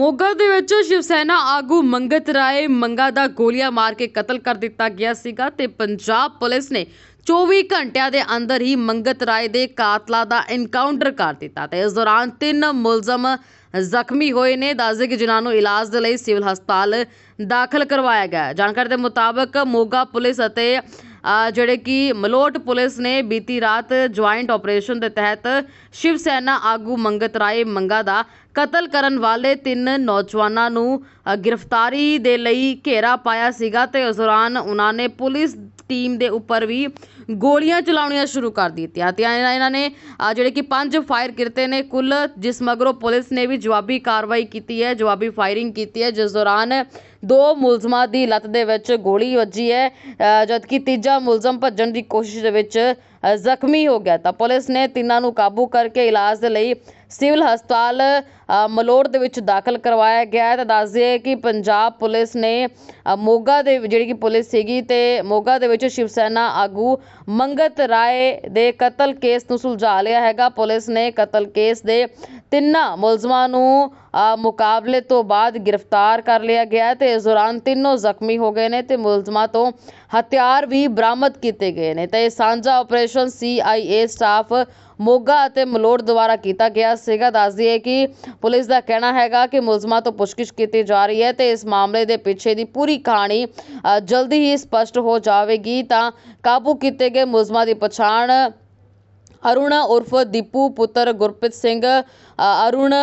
ਮੋਗਾ ਦੇ ਵਿੱਚ ਸ਼ਿਵ ਸੈਨਾ ਆਗੂ ਮੰਗਤ ਰਾਏ ਮੰਗਾ ਦਾ ਗੋਲੀਆਂ ਮਾਰ ਕੇ ਕਤਲ ਕਰ ਦਿੱਤਾ ਗਿਆ ਸੀਗਾ ਤੇ ਪੰਜਾਬ ਪੁਲਿਸ ਨੇ 24 ਘੰਟਿਆਂ ਦੇ ਅੰਦਰ ਹੀ ਮੰਗਤ ਰਾਏ ਦੇ ਕਾਤਲਾ ਦਾ ਐਨਕਾਊਂਟਰ ਕਰ ਦਿੱਤਾ ਤੇ ਇਸ ਦੌਰਾਨ ਤਿੰਨ ਮੁਲਜ਼ਮ ਜ਼ਖਮੀ ਹੋਏ ਨੇ। ਦੱਸਦੇ ਕਿ ਜਿਨ੍ਹਾਂ ਨੂੰ ਇਲਾਜ ਦੇ ਲਈ ਸਿਵਲ ਹਸਪਤਾਲ ਦਾਖਲ ਕਰਵਾਇਆ ਗਿਆ ਜਾਣਕਾਰੀ ਦੇ ਮੁਤਾਬਕ ਮੋਗਾ ਪੁਲਿਸ ਅਤੇ ਜਿਹੜੇ ਕਿ ਮਲੋਟ ਪੁਲਿਸ ਨੇ ਬੀਤੀ ਰਾਤ ਜੁਆਇੰਟ ਆਪਰੇਸ਼ਨ ਦੇ ਤਹਿਤ ਸ਼ਿਵ ਸੈਨਾ ਆਗੂ ਮੰਗਤ ਰਾਏ ਮੰਗਾ ਦਾ ਕਤਲ ਕਰਨ ਵਾਲੇ ਤਿੰਨ ਨੌਜਵਾਨਾਂ ਨੂੰ ਗ੍ਰਿਫਤਾਰੀ ਦੇ ਲਈ ਘੇਰਾ ਪਾਇਆ ਸੀਗਾ ਤੇ ਉਸ ਦੌਰਾਨ ਉਹਨਾਂ ਨੇ ਪੁਲਿਸ ਟੀਮ ਦੇ ਉੱਪਰ ਵੀ ਗੋਲੀਆਂ ਚਲਾਉਣੀਆਂ ਸ਼ੁਰੂ ਕਰ ਦਿੱਤੀਆਂ ਤੇ ਇਹਨਾਂ ਇਹਨਾਂ ਨੇ ਜਿਹੜੇ ਕਿ ਪੰਜ ਫਾਇਰ ਕੀਤੇ ਨੇ, ਕੁੱਲ ਜਿਸ ਮਗਰੋਂ ਪੁਲਿਸ ਨੇ ਵੀ ਜਵਾਬੀ ਕਾਰਵਾਈ ਕੀਤੀ ਹੈ, ਜਵਾਬੀ ਫਾਇਰਿੰਗ ਕੀਤੀ ਹੈ, ਜਿਸ ਦੌਰਾਨ ਦੋ ਮੁਲਜ਼ਮਾਂ ਦੀ ਲੱਤ ਦੇ ਵਿੱਚ ਗੋਲੀ ਵੱਜੀ ਹੈ ਜਦਕਿ ਤੀਜਾ ਮੁਲਜ਼ਮ ਭੱਜਣ ਦੀ ਕੋਸ਼ਿਸ਼ ਦੇ ਵਿੱਚ ਜ਼ਖਮੀ ਹੋ ਗਿਆ ਤਾਂ ਪੁਲਿਸ ਨੇ ਤਿੰਨਾਂ ਨੂੰ ਕਾਬੂ ਕਰਕੇ ਇਲਾਜ ਦੇ ਲਈ ਸਿਵਲ ਹਸਪਤਾਲ ਅ, ਮਲੋੜ ਦੇ ਵਿੱਚ ਦਾਖਲ ਕਰਵਾਇਆ ਗਿਆ ਹੈ। ਤਾਂ ਦੱਸ ਦਈਏ ਕਿ ਪੰਜਾਬ ਪੁਲਿਸ ਨੇ ਮੋਗਾ ਦੇ ਜਿਹੜੀ ਕਿ ਪੁਲਿਸ ਸੀਗੀ ਤੇ ਮੋਗਾ ਦੇ ਵਿੱਚ ਸ਼ਿਵ ਸੈਨਾ ਆਗੂ ਮੰਗਤ ਰਾਏ ਦੇ ਕਤਲ ਕੇਸ ਨੂੰ ਸੁਲਝਾ ਲਿਆ ਹੈਗਾ। ਪੁਲਿਸ ਨੇ ਕਤਲ ਕੇਸ ਦੇ ਤਿੰਨਾਂ ਮੁਲਜ਼ਮਾਂ ਨੂੰ ਮੁਕਾਬਲੇ ਤੋਂ ਬਾਅਦ ਗ੍ਰਿਫਤਾਰ ਕਰ ਲਿਆ ਗਿਆ ਹੈ ਤੇ ਇਸ ਦੌਰਾਨ ਤਿੰਨੋਂ ਜ਼ਖਮੀ ਹੋ ਗਏ ਨੇ ਤੇ ਮੁਲਜ਼ਮਾਂ ਤੋਂ ਹਥਿਆਰ ਵੀ ਬਰਾਮਦ ਕੀਤੇ ਗਏ ਨੇ। ਤੇ ਇਹ ਸਾਂਝਾ ਆਪਰੇਸ਼ਨ ਸੀਆਈਏ ਸਟਾਫ ਮੋਗਾ ਅਤੇ ਮਲੋੜ ਦੁਆਰਾ ਕੀਤਾ ਗਿਆ ਸੀਗਾ। ਦੱਸ ਦਈਏ ਕਿ ਪੁਲਿਸ ਦਾ ਕਹਿਣਾ ਹੈਗਾ ਕਿ ਮੁਲਜ਼ਮਾਂ ਤੋਂ ਪੁੱਛਗਿੱਛ ਕੀਤੀ ਜਾ ਰਹੀ ਹੈ ਤੇ ਇਸ ਮਾਮਲੇ ਦੇ ਪਿੱਛੇ ਦੀ ਪੂਰੀ ਕਹਾਣੀ ਜਲਦੀ ਹੀ ਸਪਸ਼ਟ ਹੋ ਜਾਵੇਗੀ। ਤਾਂ ਕਾਬੂ ਕੀਤੇ ਗਏ ਮੁਲਜ਼ਮਾਂ ਦੀ ਪਛਾਣ ਅਰੁਣ ਉਰਫ ਦੀਪੂ ਪੁੱਤਰ ਗੁਰਪ੍ਰੀਤ ਸਿੰਘ ਅਰੁਣ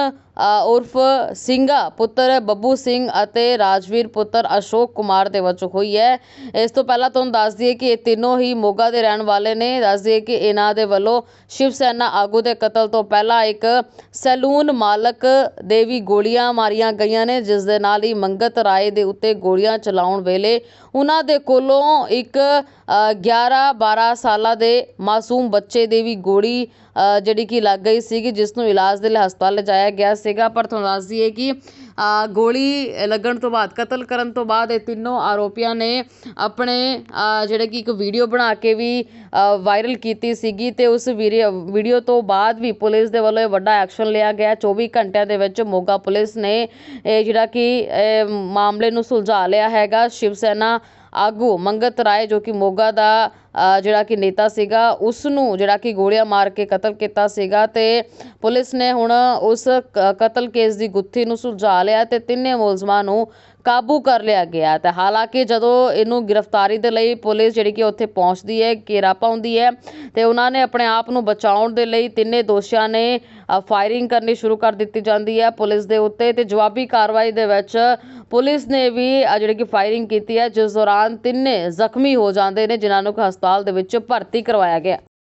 ਉਰਫ ਸਿੰਘਾ ਪੁੱਤਰ ਬੱਬੂ ਸਿੰਘ ਅਤੇ ਰਾਜਵੀਰ ਪੁੱਤਰ ਅਸ਼ੋਕ ਕੁਮਾਰ ਦੇ ਵਜੋਂ ਹੋਈ ਹੈ। ਇਸ ਤੋਂ ਪਹਿਲਾਂ ਤੁਹਾਨੂੰ ਦੱਸ ਦਈਏ ਕਿ ਇਹ ਤਿੰਨੋਂ ਹੀ ਮੋਗਾ ਦੇ ਰਹਿਣ ਵਾਲੇ ਨੇ। ਦੱਸ ਦਈਏ ਕਿ ਇਹਨਾਂ ਦੇ ਵੱਲੋਂ ਸ਼ਿਵ ਸੈਨਾ ਆਗੂ ਦੇ ਕਤਲ ਤੋਂ ਪਹਿਲਾਂ ਇੱਕ ਸੈਲੂਨ ਮਾਲਕ ਦੇ ਵੀ ਗੋਲੀਆਂ ਮਾਰੀਆਂ ਗਈਆਂ ਨੇ, ਜਿਸ ਦੇ ਨਾਲ ਹੀ ਮੰਗਤ ਰਾਏ ਦੇ ਉੱਤੇ ਗੋਲੀਆਂ ਚਲਾਉਣ ਵੇਲੇ ਉਹਨਾਂ ਦੇ ਕੋਲੋਂ ਇੱਕ 11 12 ਸਾਲਾਂ ਦੇ ਮਾਸੂਮ ਬੱਚੇ ਦੇ ਵੀ ਗੋਲੀ ਜਿਹੜੀ ਕਿ ਲੱਗ ਗਈ ਸੀਗੀ ਜਿਸ ਨੂੰ ਇਲਾਜ ਦੇ ਲਈ ਹਸਪਤਾਲ ਲਿਜਾਇਆ ਗਿਆ ਸੀਗਾ। ਪਰ ਤੁਹਾਨੂੰ ਦੱਸ ਦਈਏ ਕਿ ਗੋਲੀ ਲੱਗਣ ਤੋਂ ਬਾਅਦ, ਕਤਲ ਕਰਨ ਤੋਂ ਬਾਅਦ ਇਹ ਤਿੰਨੋਂ ਆਰੋਪੀਆਂ ਨੇ ਆਪਣੇ ਜਿਹੜੇ ਕਿ ਇੱਕ ਵੀਡੀਓ ਬਣਾ ਕੇ ਵੀ ਵਾਇਰਲ ਕੀਤੀ ਸੀਗੀ ਅਤੇ ਉਸ ਵੀਡੀਓ ਵੀਡੀਓ ਤੋਂ ਬਾਅਦ ਵੀ ਪੁਲਿਸ ਦੇ ਵੱਲੋਂ ਇਹ ਵੱਡਾ ਐਕਸ਼ਨ ਲਿਆ ਗਿਆ। 24 ਘੰਟਿਆਂ ਦੇ ਵਿੱਚ ਮੋਗਾ ਪੁਲਿਸ ਨੇ ਇਹ ਜਿਹੜਾ ਕਿ ਮਾਮਲੇ ਨੂੰ ਸੁਲਝਾ ਲਿਆ ਹੈਗਾ। ਸ਼ਿਵ ਸੈਨਾ ਆਗੂ ਮੰਗਤ ਰਾਏ ਜੋ ਕਿ ਮੋਗਾ ਦਾ ਜਿਹੜਾ ਕਿ ਨੇਤਾ ਸੀਗਾ ਉਸ ਨੂੰ ਜਿਹੜਾ ਕਿ ਗੋਲੀਆਂ ਮਾਰ ਕੇ ਕਤਲ ਕੀਤਾ ਸੀਗਾ ਤੇ ਪੁਲਿਸ ਨੇ ਹੁਣ ਉਸ ਕ- ਕਤਲ ਕੇਸ ਦੀ ਗੁੱਥੀ ਨੂੰ ਸੁਲਝਾ ਲਿਆ ਤੇ ਤਿੰਨੇ ਮੁਲਜ਼ਮਾਂ ਨੂੰ ਕਾਬੂ ਕਰ ਲਿਆ ਗਿਆ ਤੇ ਹਾਲਾਂਕਿ ਜਦੋਂ ਇਹਨੂੰ ਗ੍ਰਿਫਤਾਰੀ ਦੇ ਲਈ ਪੁਲਿਸ ਜਿਹੜੀ ਕਿ ਉੱਥੇ ਪਹੁੰਚਦੀ ਹੈ, ਘੇਰਾ ਪਾਉਂਦੀ ਹੈ ਤੇ ਉਹਨਾਂ ਨੇ ਆਪਣੇ ਆਪ ਨੂੰ ਬਚਾਉਣ ਦੇ ਲਈ ਤਿੰਨੇ ਦੋਸ਼ੀਆਂ ਨੇ ਫਾਇਰਿੰਗ ਕਰਨੀ ਸ਼ੁਰੂ ਕਰ ਦਿੱਤੀ ਜਾਂਦੀ ਹੈ ਪੁਲਿਸ ਦੇ ਉੱਤੇ ਤੇ ਜਵਾਬੀ ਕਾਰਵਾਈ ਦੇ ਵਿੱਚ ਪੁਲਿਸ ਨੇ ਵੀ ਜਿਹੜੀ ਕਿ ਫਾਇਰਿੰਗ ਕੀਤੀ ਹੈ, ਜਿਸ ਦੌਰਾਨ ਤਿੰਨੇ ਜ਼ਖਮੀ ਹੋ ਜਾਂਦੇ ਨੇ, ਜਿਨ੍ਹਾਂ ਨੂੰ ਹਸਪਤਾਲ ਦੇ ਵਿੱਚ ਭਰਤੀ ਕਰਵਾਇਆ ਗਿਆ।